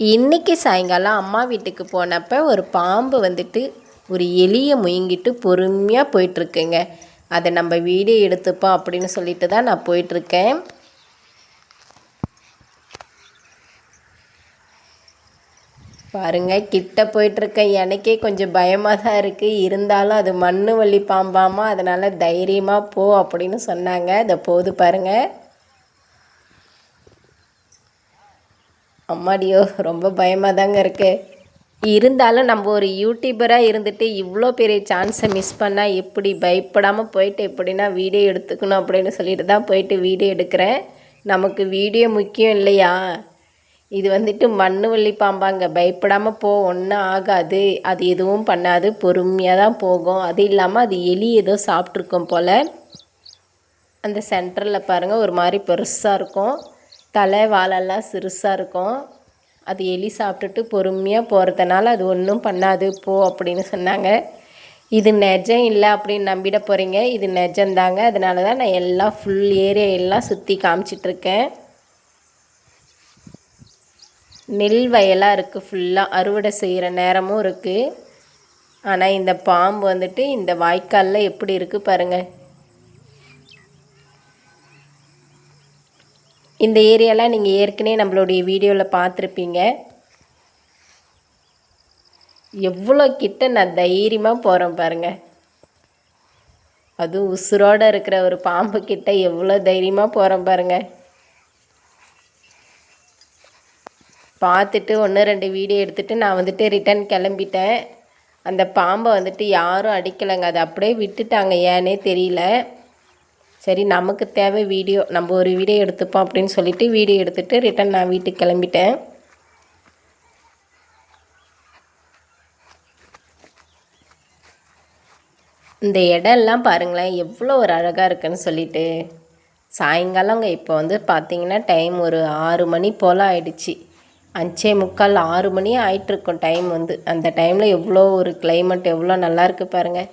இன்னைக்கு சாயங்காலம் அம்மா வீட்டுக்கு போனப்போ ஒரு பாம்பு வந்துட்டு ஒரு எலியை முயங்கிட்டு பொறுமையாக போயிட்டுருக்குங்க. அதை நம்ம வீடியோ எடுத்துப்போம் அப்படின்னு சொல்லிட்டு தான் நான் போயிட்டுருக்கேன். பாருங்க கிட்ட போயிட்டுருக்கேன் எனக்கே கொஞ்சம் பயமாக தான் இருக்குது இருந்தாலும் அது மண்ணு வள்ளி பாம்பாமா அதனால் தைரியமாக போ அப்படின்னு சொன்னாங்க. அதை போது பாருங்கள் அம்மாடியோ ரொம்ப பயமாக தாங்க இருக்குது இருந்தாலும் நம்ம ஒரு யூடியூபராக இருந்துட்டு இவ்வளோ பெரிய சான்ஸை மிஸ் பண்ணால் எப்படி பயப்படாமல் போயிட்டு எப்படின்னா வீடியோ எடுத்துக்கணும் அப்படின்னு சொல்லிட்டு தான் போயிட்டு வீடியோ எடுக்கிறேன். நமக்கு வீடியோ முக்கியம் இல்லையா? இது வந்துட்டு மண்ணு வள்ளி பாம்பாங்க பயப்படாமல் போ ஒன்றும் ஆகாது. அது எதுவும் பண்ணாது. பொறுமையாக தான் போகும். அது இல்லாமல் அது எலி ஏதோ சாப்பிட்ருக்கோம் போல். அந்த சென்டரில் பாருங்கள் ஒரு மாதிரி பெருசாக இருக்கும். தலை வாழெல்லாம் சிறுசாக இருக்கும். அது எலி சாப்பிட்டுட்டு பொறுமையாக போகிறதுனால அது ஒன்றும் பண்ணாது போ அப்படின்னு சொன்னாங்க. இது நெஜம் இல்லை அப்படின்னு நம்பிட போகிறீங்க இது நெஜம்தாங்க அதனால தான் நான் எல்லாம் ஃபுல் ஏரியா எல்லாம் சுற்றி காமிச்சிட்ருக்கேன் நெல் வயலாக இருக்குது ஃபுல்லாக அறுவடை செய்கிற நேரமும் இருக்குது ஆனால் இந்த பாம்பு வந்துட்டு இந்த வாய்க்காலில் எப்படி இருக்குது பாருங்கள் இந்த ஏரியாலாம் நீங்கள் ஏற்கனவே நம்மளுடைய வீடியோவில் பார்த்துருப்பீங்க. எவ்வளோ கிட்ட நான் தைரியமாக போகிறேன் பாருங்கள் அதுவும் உசுரோடு இருக்கிற ஒரு பாம்பு கிட்ட எவ்வளோ தைரியமாக போகிறேன் பாருங்கள் பார்த்துட்டு ஒன்று ரெண்டு வீடியோ எடுத்துகிட்டு நான் வந்துட்டு ரிட்டன் கிளம்பிட்டேன். அந்த பாம்பை வந்துட்டு யாரும் அடிக்கலைங்க. அதை அப்படியே விட்டுட்டாங்க. ஏன்னே தெரியல. சரி நமக்கு தேவை வீடியோ நம்ம ஒரு வீடியோ எடுத்துப்போம் அப்படின்னு சொல்லிட்டு வீடியோ எடுத்துகிட்டு ரிட்டன் நான் வீட்டுக்கு கிளம்பிட்டேன். இந்த இடம்லாம் பாருங்களேன் எவ்வளோ ஒரு அழகாக இருக்குன்னு சொல்லிட்டு. சாயங்காலங்க இப்போ வந்து பார்த்திங்கன்னா டைம் ஒரு ஆறு மணி போல் ஆயிடுச்சு. அஞ்சே முக்கால் ஆறு மணி ஆயிட்டுருக்கும் டைம் வந்து. அந்த டைமில் எவ்வளோ ஒரு கிளைமேட் எவ்வளோ நல்லாயிருக்கு பாருங்கள்